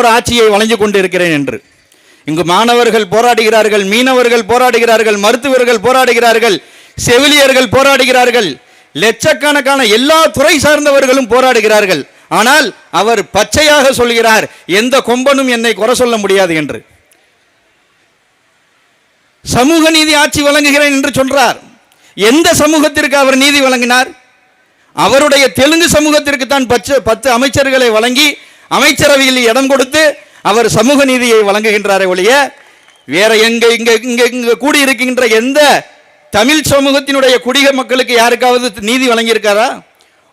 ஒரு ஆட்சியை வழங்கிக் கொண்டிருக்கிறேன் என்று. இங்கு மாணவர்கள் போராடுகிறார்கள் மீனவர்கள் போராடுகிறார்கள் மருத்துவர்கள் போராடுகிறார்கள் செவிலியர்கள் போராடுகிறார்கள் லட்சக்கணக்கான எல்லா துறை சார்ந்தவர்களும் போராடுகிறார்கள். ஆனால் அவர் பச்சையாக சொல்கிறார் எந்த கொம்பனும் என்னை குறை சொல்ல முடியாது என்று. சமூக நீதி ஆட்சி வழங்குகிறேன் என்று சொல்றார். எந்த சமூகத்திற்கு அவர் நீதி வழங்கினார்? அவருடைய தெலுங்கு சமூகத்திற்கு தான் பத்து பத்து அமைச்சர்களை வழங்கி அமைச்சரவையில் இடம் கொடுத்து அவர் சமூக நீதியை வழங்குகின்றாரே ஒழிய வேற எங்க இங்க இங்க இங்க கூடியிருக்கின்ற எந்த தமிழ் சமூகத்தினுடைய குடிக மக்களுக்கு யாருக்காவது நீதி வழங்கியிருக்காரா?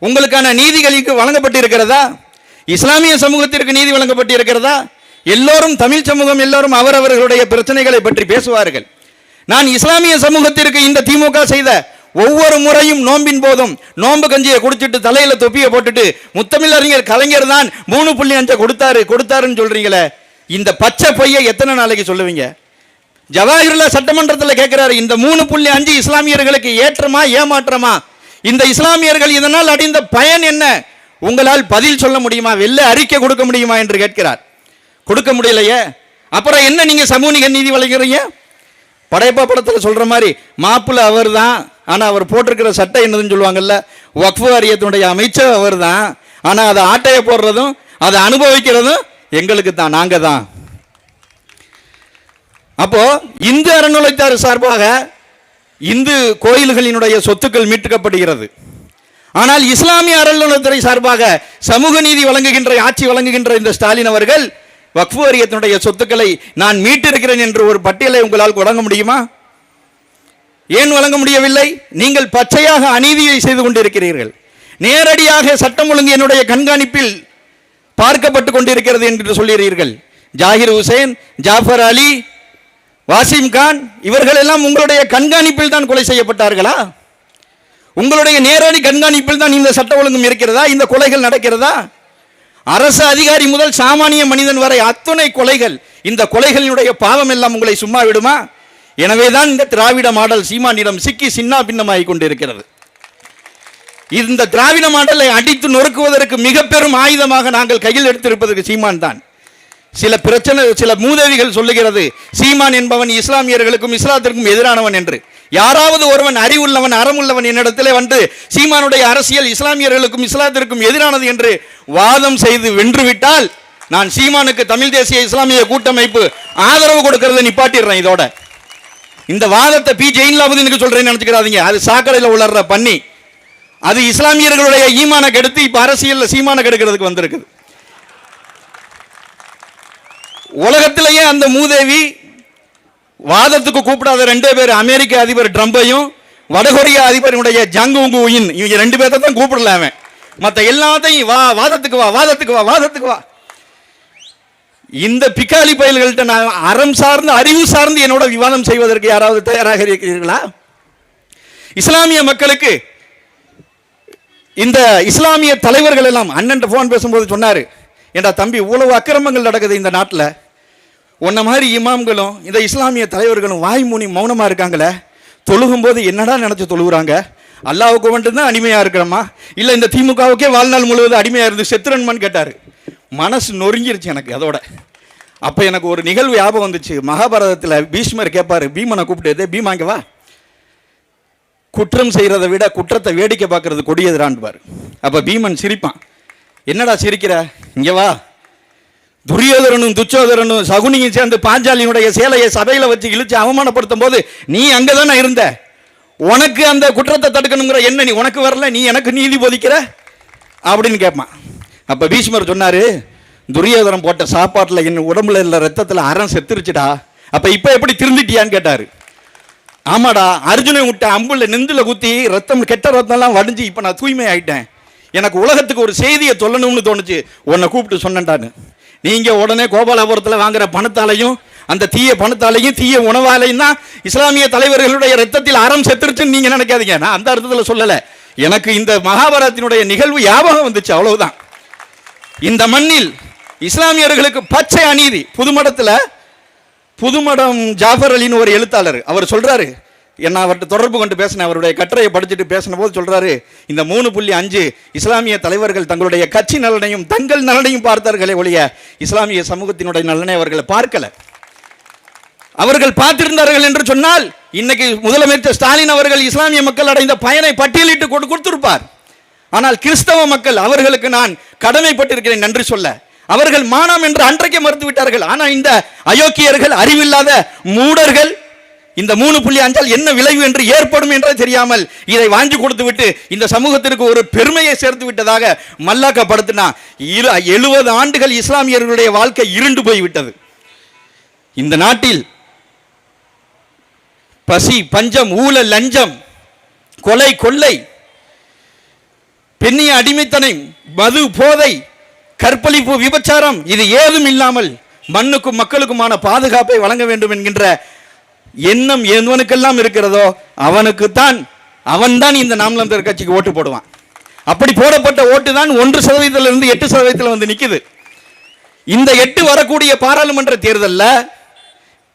உங்களுக்கான நீதிகளுக்கு வழங்கப்பட்டிருக்கிறதா? இஸ்லாமிய சமூகத்திற்கு நீதி வழங்கப்பட்டிருக்கிறதா? எல்லோரும் தமிழ் சமூகம் எல்லோரும் அவரவர்களுடைய பிரச்சனைகளை பற்றி பேசுவார்கள். நான் இஸ்லாமிய சமூகத்திற்கு இந்த திமுக செய்த ஒவ்வொரு முறையும் நோம்பின் போதும். நோம்பு கஞ்சியை குடிச்சிட்டு தலையில தொப்பியை போட்டுட்டு முத்தமிழ் அறிஞர் கலைஞர் தான் மூணு புள்ளி அஞ்சை கொடுத்தாரு கொடுத்தாருன்னு சொல்றீங்களே. இந்த பச்சை பொய்யை எத்தனை நாளைக்கு சொல்லுவீங்க? ஜவாஹிர்லா சட்டமன்றத்தில் கேட்கிறாரு இந்த மூணு புள்ளி அஞ்சு இஸ்லாமியர்களுக்கு ஏற்றமா ஏமாற்றமா? இந்த இஸ்லாமியர்கள் இதனால் அடைந்த பயன் என்ன? உங்களால் பதில் சொல்ல முடியுமா? வெளில அறிக்கை கொடுக்க முடியுமா என்று கேட்கிறார். கொடுக்க முடியலையே. அப்புறம் என்ன நீங்க சமூக நீதி வழங்குறீங்க? படையப்பா படத்தில் சொல்ற மாதிரி மாப்பிள்ள அவர் தான் ஆனால் அவர் போட்டிருக்கிற சட்டை என்னதுன்னு சொல்லுவாங்கல்ல வக்ஃபு வாரியத்தினுடைய அமைச்சர் அவர் தான் ஆனால் அதை ஆட்டையை போடுறதும் அதை அனுபவிக்கிறதும் எங்களுக்கு தான் நாங்கள் தான் அப்போ இந்து அறநிலைத்தார் சார்பாக இந்து கோயில்களினுடைய சொத்துக்கள் மீட்கப்படுகிறது. ஆனால் இஸ்லாமிய அறநிலையத்துறை சார்பாக சமூக நீதி வழங்குகின்ற ஆட்சி வழங்குகின்ற இந்த ஸ்டாலின் அவர்கள் வக்ஃபு வாரியத்தினுடைய சொத்துக்களை நான் மீட்டிருக்கிறேன் என்று ஒரு பட்டியலை உங்களால் வழங்க முடியுமா? ஏன் வழங்க முடியவில்லை? நீங்கள் பச்சையாக அநீதியை செய்து கொண்டிருக்கிறீர்கள். நேரடியாக சட்டம் ஒழுங்கு என்னுடைய கண்காணிப்பில் பார்க்கப்பட்டு கொண்டிருக்கிறது என்று சொல்கிறீர்கள். ஜாகிர் ஹுசேன் ஜாஃபர் அலி வாசிம் கான் இவர்கள் எல்லாம் உங்களுடைய கண்காணிப்பில் தான் கொலை செய்யப்பட்டார்களா? உங்களுடைய நேரடி கண்காணிப்பில் தான் இந்த சட்ட ஒழுங்கும் இருக்கிறதா? இந்த கொலைகள் நடக்கிறதா? அரசு அதிகாரி முதல் சாமானிய மனிதன் வரை அத்துணை கொலைகள் இந்த கொலைகளினுடைய பாவம் எல்லாம் உங்களை சும்மா விடுமா? எனவேதான் இந்த திராவிட மாடல் சீமானிடம் சிக்கி சின்னா பின்னமாகி கொண்டிருக்கிறது. இந்த திராவிட மாடலை அடித்து நொறுக்குவதற்கு மிக பெரும் ஆயுதமாக நாங்கள் கையில் எடுத்திருப்பதற்கு சீமான் தான். சில பிரச்சனை சில மூதேவிகள் சொல்லுகிறது சீமான் என்பவன் இஸ்லாமியர்களுக்கும் இஸ்லாத்திற்கும் எதிரானவன் என்று. யாராவது ஒருவன் அறிவுள்ளவன் அறமுள்ளவன் என்னிடத்திலே வந்து சீமானுடைய அரசியல் இஸ்லாமியர்களுக்கும் இஸ்லாத்திற்கும் எதிரானது என்று வாதம் செய்து வென்றுவிட்டால் நான் சீமானுக்கு தமிழ் தேசிய இஸ்லாமிய கூட்டமைப்பு ஆதரவு கொடுக்கறதை நிப்பாட்டிடுறேன் இதோட. இந்த வாதத்தை பி ஜெயின்லாபுதீனுக்கு சொல்றேன்னு நினைச்சுக்கிறாதீங்க அது சாக்கடையில் உளர்ற பண்ணி அது இஸ்லாமியர்களுடைய ஈமான கெடுத்து இப்ப அரசியலில் சீமான கெடுக்கிறதுக்கு வந்திருக்குது உலகத்திலேயே அந்த மூதேவி வாதத்துக்கு கூப்பிடாத ரெண்டே பேர் அமெரிக்க அதிபர் ட்ரம்பையும் வடகொரிய அதிபருடைய ஜங் உங்கு உயின். இவங்க ரெண்டு பேர்த்த தான் கூப்பிடல அவன். மற்ற எல்லாத்தையும் வா வாதத்துக்கு வா வாதத்துக்கு வா வாதத்துக்கு வா. இந்த பிக்காலி பயல்கள்கிட்ட நான் அறம் சார்ந்து அறிவு சார்ந்து என்னோட விவாதம் செய்வதற்கு யாராவது தயாராக இருக்கிறீர்களா? இஸ்லாமிய மக்களுக்கு இந்த இஸ்லாமிய தலைவர்கள் எல்லாம் அண்ணன் ஃபோன் பேசும்போது சொன்னார் ஏண்டா தம்பி இவ்வளவு அக்கிரமங்கள் நடக்குது இந்த நாட்டில். உன்ன மாதிரி இமாம்களும் இந்த இஸ்லாமிய தலைவர்களும் வாய் மூணி மௌனமா இருக்காங்களே. தொழுகும்போது என்னடா நினச்சி தொழுகுறாங்க? அல்லாவுக்கு மட்டும்தான் அடிமையாக இருக்கிறோமா? இல்லை இந்த திமுகவுக்கே வாழ்நாள் முழுவதும் அடிமையாக இருந்து செத்துரன்மான்னு கேட்டார். மனசு நொறுங்கிருச்சு எனக்கு அதோட. அப்போ எனக்கு ஒரு நிகழ்வு ஞாபகம் வந்துச்சு. மகாபாரதத்தில் பீஷ்மர் கேட்பார் பீமனை கூப்பிட்டு பீமா இங்கே வா. குற்றம் செய்யறதை விட குற்றத்தை வேடிக்கை பார்க்கறது கொடியதுரான்பார் அப்போ பீமன் சிரிப்பான். என்னடா சிரிக்கிற? இங்கே வா. துரியோதரனும் துச்சோதரனும் சகுனியும் சேர்ந்து பாஞ்சாலியினுடைய சேலையை சபையில் வச்சு இழுச்சு அவமானப்படுத்தும் போது நீ அங்கே தானே இருந்த? உனக்கு அந்த குற்றத்தை தடுக்கணுங்கிற என்ன நீ உனக்கு வரல? நீ எனக்கு நீதி போதிக்கிற? அப்படின்னு கேட்பான் அப்போ பீஷ்மர் சொன்னார் துரியோதனம் போட்ட சாப்பாட்டில் என் உடம்புல இல்லை ரத்தத்தில் அறம் செத்துருச்சுடா. அப்போ இப்போ எப்படி திருந்திட்டியான்னு கேட்டார். ஆமாடா அர்ஜுனன் விட்ட அம்புல நெந்தில் குத்தி ரத்தம் கெட்ட ரத்தம்லாம் வடிஞ்சு இப்போ நான் தூய்மை ஆயிட்டேன் எனக்கு உலகத்துக்கு ஒரு செய்தியை சொல்லணும்னு தோணுச்சு. உன்னை கூப்பிட்டு சொன்னேன்டான்னு. நீங்கள் உடனே கோபாலபுரத்தில் வாங்குற பணத்தாலையும் அந்த தீய பணத்தாலையும் தீய உணவாலையும் தான் இஸ்லாமிய தலைவர்களுடைய ரத்தத்தில் அறம் செத்துருச்சுன்னு நீங்கள் நினைக்காதீங்க. நான் அந்த அர்த்தத்தில் சொல்லலை. எனக்கு இந்த மகாபாரதத்தினுடைய நிகழ்வு ஞாபகம் வந்துச்சு அவ்வளவுதான். இந்த மண்ணில் இஸ்லாமியர்களுக்கு பச்சை அநீதி. புதுமடத்தில் புதுமடம் ஜாஃபர் அலின்னு ஒரு எழுத்தாளர். அவர் சொல்கிறாரு என்ன அவர்கிட்ட தொடர்பு கொண்டு பேசினேன் அவருடைய கட்டுரையை படிச்சுட்டு பேசின போது சொல்கிறாரு இந்த மூணு புள்ளி அஞ்சு இஸ்லாமிய தலைவர்கள் தங்களுடைய கட்சி நலனையும் தங்கள் நலனையும் பார்த்தார்களே ஒழிய இஸ்லாமிய சமூகத்தினுடைய நலனை அவர்களை பார்க்கல. அவர்கள் பார்த்திருந்தார்கள் என்று சொன்னால் இன்னைக்கு முதலமைச்சர் ஸ்டாலின் அவர்கள் இஸ்லாமிய மக்கள் அடைந்த பயனை பட்டியலிட்டு கொடு கொடுத்திருப்பார். ஆனால் கிறிஸ்தவ மக்கள் அவர்களுக்கு நான் கடமைப்பட்டிருக்கிறேன் நன்றி சொல்ல. அவர்கள் மானம் என்று அன்றைக்கே மறுத்து விட்டார்கள் ஆனால் இந்த அயோக்கியர்கள் அறிவில்லாத மூடர்கள் இந்த மூணு புள்ளி அஞ்சால் என்ன விளைவு என்று ஏற்படும் என்றே தெரியாமல் இதை வாங்கி கொடுத்து விட்டு இந்த சமூகத்திற்கு ஒரு பெருமையை சேர்த்து விட்டதாக மல்லாக்கப்படுத்தினா இரு எழுபது ஆண்டுகள் இஸ்லாமியர்களுடைய வாழ்க்கை இருண்டு போய்விட்டது. இந்த நாட்டில் பசி பஞ்சம் ஊழல் லஞ்சம் கொலை கொள்ளை பெண்ணிய அடிமைத்தனை மது போதை கற்பழிப்பு விபச்சாரம் இது ஏதும் இல்லாமல் மண்ணுக்கும் மக்களுக்குமான பாதுகாப்பை வழங்க வேண்டும் என்கின்ற எண்ணம் எவனுக்கெல்லாம் இருக்கிறதோ அவனுக்குத்தான் அவன்தான் இந்த நாமலந்தர் கட்சிக்கு ஓட்டு போடுவான். அப்படி போடப்பட்ட ஓட்டு தான் ஒன்று சதவீதத்திலிருந்து எட்டு சதவீதத்தில் வந்து நிற்குது இந்த எட்டு வரக்கூடிய பாராளுமன்ற தேர்தலில்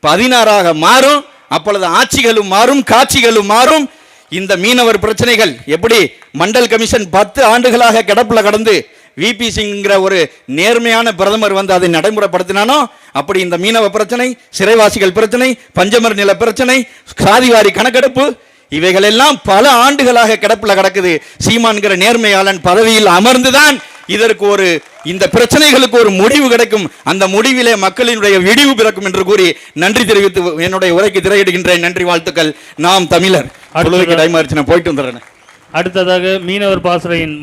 பதினாறாக மாறும் அப்பொழுது ஆட்சிகளும் மாறும் காட்சிகளும் மாறும் இந்த மீனவர் பிரச்சனைகள் எப்படி மண்டல் கமிஷன் பத்து ஆண்டுகளாக கிடப்பில் கடந்து விபி சிங்கிற ஒரு நேர்மையான பிரதமர் வந்து அதை நடைமுறைப்படுத்தினானோ அப்படி இந்த மீனவ பிரச்சனை சிறைவாசிகள் பிரச்சனை பஞ்சமர் நில பிரச்சனை சாதிவாரி கணக்கெடுப்பு இவைகளெல்லாம் பல ஆண்டுகளாக கிடப்பில் கிடக்குது. சீமான்கிற நேர்மையாளன் பதவியில் அமர்ந்துதான் இதற்கு ஒரு இந்த பிரச்சனைகளுக்கு ஒரு முடிவு கிடைக்கும். அந்த முடிவிலே மக்களினுடைய விடிவு பிறக்கும் என்று கூறி நன்றி தெரிவித்து என்னுடைய உரைக்கு திரையிடுகின்றேன். நன்றி வாழ்த்துக்கள். நாம் தமிழர். டைம் ஆயிடுச்சு நான் போயிட்டு வந்துடுறேன். அடுத்ததாக மீனவர் பாசறையின்